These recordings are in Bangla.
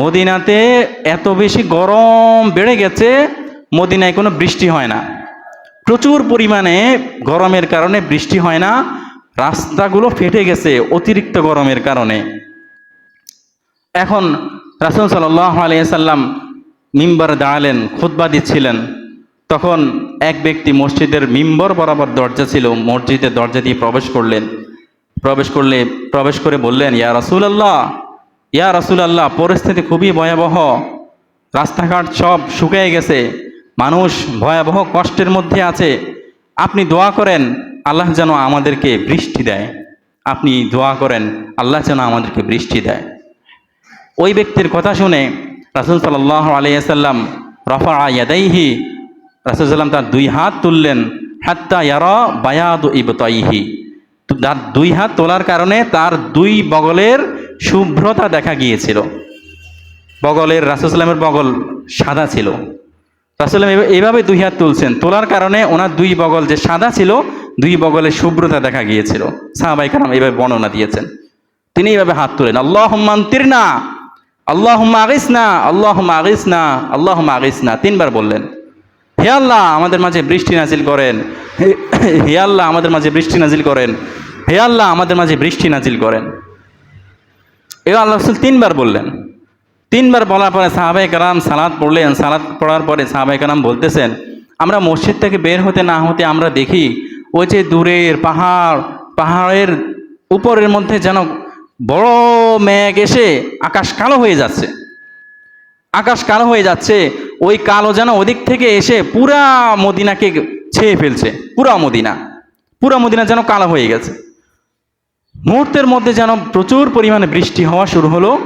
মদিনাতে এত বেশি গরম বেড়ে গেছে, মদিনায় কোনো বৃষ্টি হয় না। প্রচুর পরিমাণে গরমের কারণে বৃষ্টি হয় না, রাস্তাগুলো ফেটে গেছে অতিরিক্ত গরমের কারণে। এখন রাসুল সাল্লাহ আলিয়াল্লাম মিম্বার দাঁড়ালেন, খুতবা দিচ্ছিলেন। তখন এক ব্যক্তি মসজিদের মিম্বর বরাবর দরজা ছিল, মসজিদের দরজা দিয়ে প্রবেশ করলেন। প্রবেশ করলে, প্রবেশ করে বললেন, ইয়া রাসুল আল্লাহ ইয়া রাসুল আল্লাহ পরিস্থিতি খুবই ভয়াবহ। রাস্তাঘাট সব শুকিয়ে গেছে। মানুষ ভয়াবহ কষ্টের মধ্যে আছে। আপনি দোয়া করেন, আল্লাহ যেন আমাদেরকে বৃষ্টি দেয়। আপনি দোয়া করেন, আল্লাহ যেন আমাদেরকে বৃষ্টি দেয়। ওই ব্যক্তির কথা শুনে রাসুল সাল্লাহ আলাইসাল্লাম রফা ইয়াদাইহি রাসুল সাল্লাম তার দুই হাত তুললেন, হাত্তা ইয়ারা বায়াদ ইবতাইহি তার দুই হাত তোলার কারণে তার দুই বগলের শুভ্রতা দেখা গিয়েছিল। বগলের রাসুসাল্লামের বগল সাদা ছিল। রাসুল্লাম এইভাবে দুই হাত তুলছেন। তোলার কারণে ওনার দুই বগল যে সাদা ছিল, দুই বগলের শুভ্রতা দেখা গিয়েছিল। সাহাবাই কালাম এভাবে বর্ণনা দিয়েছেন। তিনি এইভাবে হাত তুলেন আল্লাহ তীর না আল্লাহ আগিস না আল্লাহ আগিস না আল্লাহ আগিস না তিনবার বললেন, হে আল্লাহ, আমাদের মাঝে বৃষ্টি নাজিল করেন। হে আল্লাহ, আমাদের মাঝে বৃষ্টি নাজিল করেন। হে আল্লাহ, আমাদের মাঝে বৃষ্টি নাজিল করেন। এ আল্লাহ রসুল তিনবার বললেন। তিনবার বলার পরে সাহাবাই কালাম সালাদ পড়লেন। সালাদ পড়ার পরে সাহাবাই কালাম বলতেছেন, আমরা মসজিদ থেকে বের হতে না হতে আমরা দেখি ওই যে দূরের পাহাড়, পাহাড়ের উপরের মধ্যে যেন বড় মেঘ এসে আকাশ কালো হয়ে যাচ্ছে। আকাশ কালো হয়ে যাচ্ছে, ওই কালো যেন ওদিক থেকে এসে পুরা মদিনাকে ছেয়ে ফেলছে। পুরা মদিনা। পুরা মদিনা যেন কালো হয়ে গেছে। মুহূর্তের মধ্যে যেন প্রচুর পরিমাণে বৃষ্টি হওয়া শুরু হলো।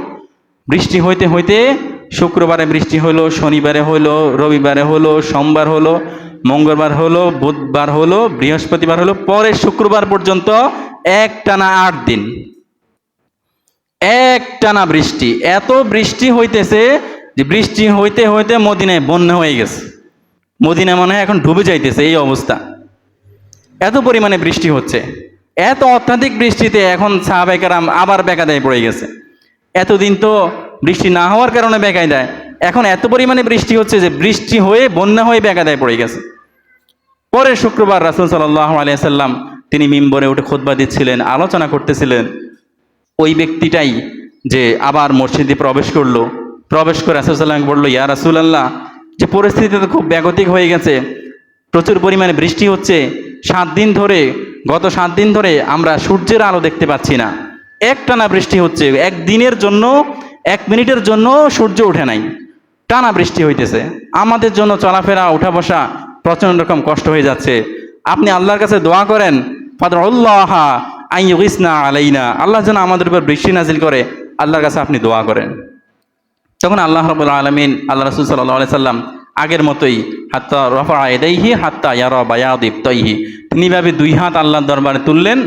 বৃষ্টি হইতে হইতে শুক্রবারে বৃষ্টি হলো, শনিবারে হলো, রবিবারে হলো, সোমবার হলো, মঙ্গলবার হলো, বুধবার হলো, বৃহস্পতিবার হলো পরের শুক্রবার পর্যন্ত এক টানা আট দিন। এক টানা বৃষ্টি। এত বৃষ্টি হইতেছে যে বৃষ্টি হইতে হইতে মদিনায় বন্যা হয়ে গেছে। মদিনা মনে হয় এখন ডুবে যাইতেছে এই অবস্থা। এত পরিমাণে বৃষ্টি হচ্ছে। এত অত্যাধিক বৃষ্টিতে এখন সাহাবাইকারাম আবার বেকাদায় পড়ে গেছে। এতদিন তো বৃষ্টি না হওয়ার কারণে বেকায় দেয় এখন এত পরিমাণে বৃষ্টি হচ্ছে যে বৃষ্টি হয়ে, বন্যা হয়ে বেকাদায় পড়ে গেছে। পরে শুক্রবার রাসুল সাল্লাহ আলিয়াল্লাম তিনি মিম্বরে উঠে খোদবা দিচ্ছিলেন, আলোচনা করতেছিলেন। ওই ব্যক্তিটাই যে আবার মসজিদে প্রবেশ করল, প্রবেশ করে রাসুলসাল্লাম বলল, ইয়া রাসুলাল্লাহ, যে পরিস্থিতি তো খুব ব্যাগতিক হয়ে গেছে, প্রচুর পরিমাণে বৃষ্টি হচ্ছে, সাত দিন ধরে গত সাত দিন ধরে আমরা সূর্যের আলো দেখতে পাচ্ছি না। এক টানা বৃষ্টি হচ্ছে, এক দিনের জন্য, এক মিনিটের জন্য সূর্য ওঠে নাই। টানা বৃষ্টি হইতেছে। আমাদের জন্য চলাফেরা উঠা বসা প্রচণ্ড রকম কষ্ট হয়ে যাচ্ছে। আপনি আল্লাহর কাছে দোয়া করেন ফাদর আল্লাহ আইনা আলাইনা। আল্লাহ যেন আমাদের উপর বৃষ্টি নাজিল করে, আল্লাহর কাছে আপনি দোয়া করেন। তখন আল্লাহ রবুল্লা আলমিন, আল্লাহ রসুল সাল্লাহ সাল্লাম আগের মতোই, হাত্তা রফা এদাইহি হাত্তা ইয়ার বায়াদিব তৈহি তিনি ভাবে দুই হাত আল্লাহর দরবারে তুললেন,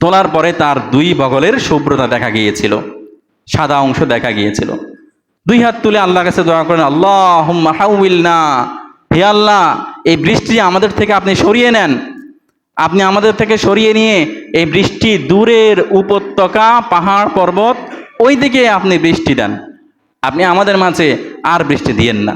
তোলার পরে তার দুই বগলের শুভ্রতা দেখা গিয়েছিল, সাদা অংশ দেখা গিয়েছিল। দুই হাত তুলে আল্লাহর কাছে দোয়া করেন আল্লাহ হাউল না হে আল্লাহ, এই বৃষ্টি আমাদের থেকে আপনি সরিয়ে নেন। আপনি আমাদের থেকে সরিয়ে নিয়ে এই বৃষ্টি দূরের উপত্যকা, পাহাড়, পর্বত, ওই দিকে আপনি বৃষ্টি দেন। আপনি আমাদের মাঝে আর বৃষ্টি দিয়েন না।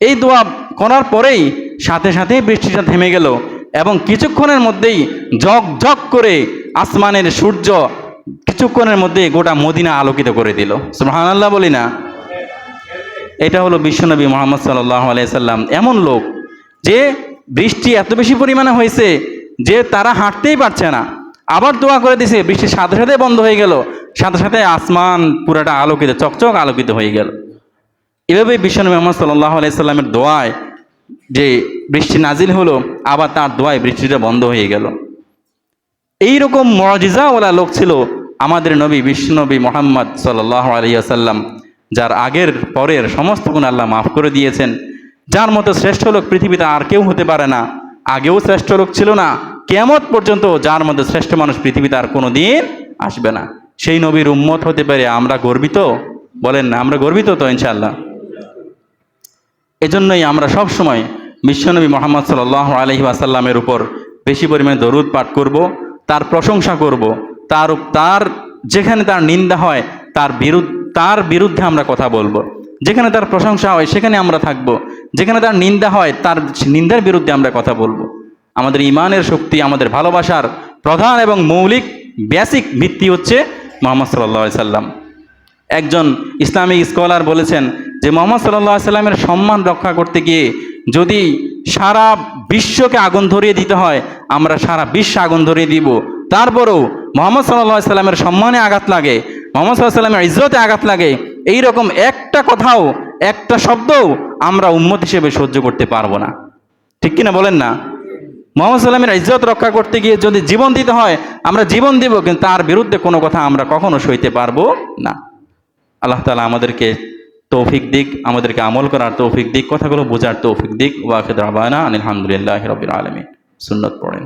এই দোয়া করার পরেই সাথে সাথে বৃষ্টিটা থেমে গেল। এবং কিছুক্ষণের মধ্যেই ঝক ঝক করে আসমানের সূর্য কিছুক্ষণের মধ্যে গোটা মদিনা আলোকিত করে দিল। সুবহান আল্লাহ বলি না। এটা হলো বিশ্বনবী মোহাম্মদ সাল্লাহ আলাইসাল্লাম এমন লোক যে বৃষ্টি এত বেশি পরিমাণে হয়েছে যে তারা হাঁটতেই পারছে না। আবার দোয়া করে দিছে বৃষ্টির সাথে সাথে বন্ধ হয়ে গেল। সাথে সাথে আসমান পুরাটা আলোকিত, চকচক আলোকিত হয়ে গেল। এভাবে বিশ্বনবী মোহাম্মদ সাল্লাহ আলাইসাল্লামের দোয়ায় যে বৃষ্টি নাজিল হলো, আবার তার দোয়ায় বৃষ্টিটা বন্ধ হয়ে গেল। এইরকম মজিজাওয়ালা লোক ছিল আমাদের নবী বিশ্বনবী মোহাম্মদ সাল্লাহ আলিয়াসাল্লাম যার আগের পরের সমস্ত গুণ আল্লাহ মাফ করে দিয়েছেন। যার মতো শ্রেষ্ঠ লোক পৃথিবীতে আর কেউ হতে পারে না, আগেও শ্রেষ্ঠ লোক ছিল না কেমত পর্যন্ত যার মধ্যে শ্রেষ্ঠ মানুষ পৃথিবীতে আর কোনো দিন আসবে না। সেই নবীর উম্মত হতে পারে আমরা গর্বিত? বলেন না, আমরা গর্বিত তো ইনশাল্লাহ এজন্যই আমরা সব সময় বিশ্বনবী মোহাম্মদ সাল আলহি আসাল্লামের উপর বেশি পরিমাণে দরুদ পাঠ করব, তার প্রশংসা করব, তার তার যেখানে তার নিন্দা হয়, তার বিরুদ্ধ তার বিরুদ্ধে আমরা কথা বলব। যেখানে তার প্রশংসা হয়, সেখানে আমরা থাকব। যেখানে তার নিন্দা হয়, তার নিন্দার বিরুদ্ধে আমরা কথা বলব। আমাদের ইমানের শক্তি, আমাদের ভালোবাসার প্রধান এবং মৌলিক বেসিক ভিত্তি হচ্ছে মোহাম্মদ সাল্লা সাল্লাম একজন ইসলামিক স্কলার বলেছেন যে মোহাম্মদ সাল্লাহ সাল্লামের সম্মান রক্ষা করতে গিয়ে যদি সারা বিশ্বকে আগুন ধরিয়ে দিতে হয়, আমরা সারা বিশ্ব আগুন ধরিয়ে দিব। তারপরেও মোহাম্মদ সাল্লাহ সাল্লামের সম্মানে আঘাত লাগে, মোহাম্মদ সাল্লাহ সাল্লামের ইজরতে আঘাত লাগে। এই রকম একটা কথাও, একটা শব্দও আমরা উম্মত হিসেবে সহ্য করতে পারব না। ঠিক কিনা বলেন না? মোহাম্মদ সাল্লামের ইজ্জত রক্ষা করতে গিয়ে যদি জীবন দিতে হয়, আমরা জীবন দিব, কিন্তু তার বিরুদ্ধে কোনো কথা আমরা কখনো সইতে পারব না। আল্লাহ তালা আমাদেরকে তৌফিক দিক, আমাদেরকে আমল করার তৌফিক দিক, কথাগুলো বোঝার তৌফিক দিক। ওয়াকিদ রাবানা আলহামদুলিল্লাহ রবিল আলমী সুন্নত পড়েন।